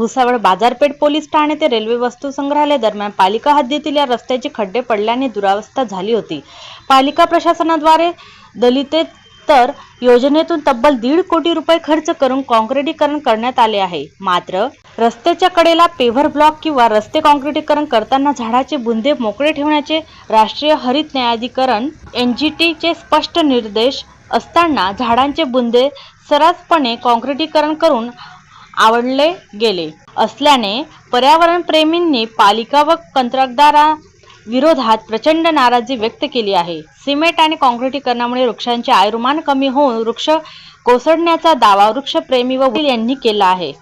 भुसावळ बाजारपेठ पोलीस ठाणे ते रेल्वे वस्तू संग्रहालय दरम्यान पालिका हद्दीतील या रस्त्याचे खड्डे पडल्याने दुरावस्था झाली होती. पालिका प्रशासनाद्वारे दलितेतर योजनेतून तब्बल दीड कोटी रुपये खर्च करून काँक्रिटीकरण करण्यात आले आहे. मात्र रस्त्याच्या कडेला पेव्हर ब्लॉक किंवा रस्ते काँक्रिटीकरण करताना झाडाचे बुंदे मोकळे ठेवण्याचे राष्ट्रीय हरित न्यायाधिकरण एन जी चे स्पष्ट निर्देश असताना झाडांचे बुंदे सरसपणे काँक्रिटीकरण करून आवडले गेले. असल्याने पर्यावरण प्रेमींनी पालिका व कंत्राटदारा विरोधात प्रचंड नाराजी व्यक्त केली आहे. सिमेंट आणि काँक्रिटीकरणामुळे वृक्षांचे आयुर्मान कमी होऊन वृक्ष कोसळण्याचा दावा वृक्षप्रेमी व यांनी केला आहे.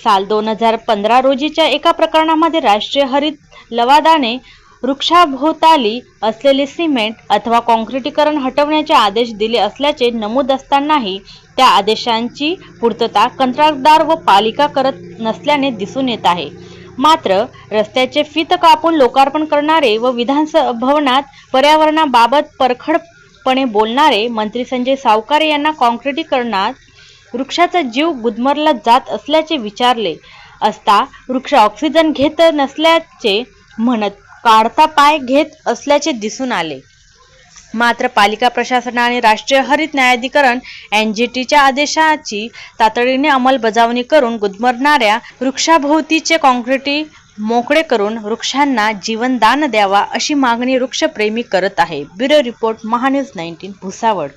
साल दोन हजार पंधरा रोजीच्या एका प्रकरणामध्ये राष्ट्रीय हरित लवादाने वृक्षाभोवताली असलेले सिमेंट अथवा काँक्रिटीकरण हटवण्याचे आदेश दिले असल्याचे नमूद असतानाही त्या आदेशांची पूर्तता कंत्राटदार व पालिका करत नसल्याने दिसून येत आहे. मात्र रस्त्याचे फित कापून लोकार्पण करणारे व विधान भवनात पर्यावरणाबाबत परखडपणे बोलणारे मंत्री संजय सावकारे यांना काँक्रिटीकरणात वृक्षाचा जीव गुदमरला जात असल्याचे विचारले असता वृक्ष ऑक्सिजन घेत नसल्याचे म्हणत काढता पाय घेत असल्याचे दिसून आले. मात्र पालिका प्रशासनाने राष्ट्रीय हरित न्यायाधिकरण एनजीटीच्या आदेशाची तातडीने अंमलबजावणी करून गुदमरणाऱ्या वृक्षाभोवतीचे काँक्रिटी मोकळे करून वृक्षांना जीवनदान द्यावा अशी मागणी वृक्षप्रेमी करत आहे. Bureau report MahaNews nineteen Bhusawal.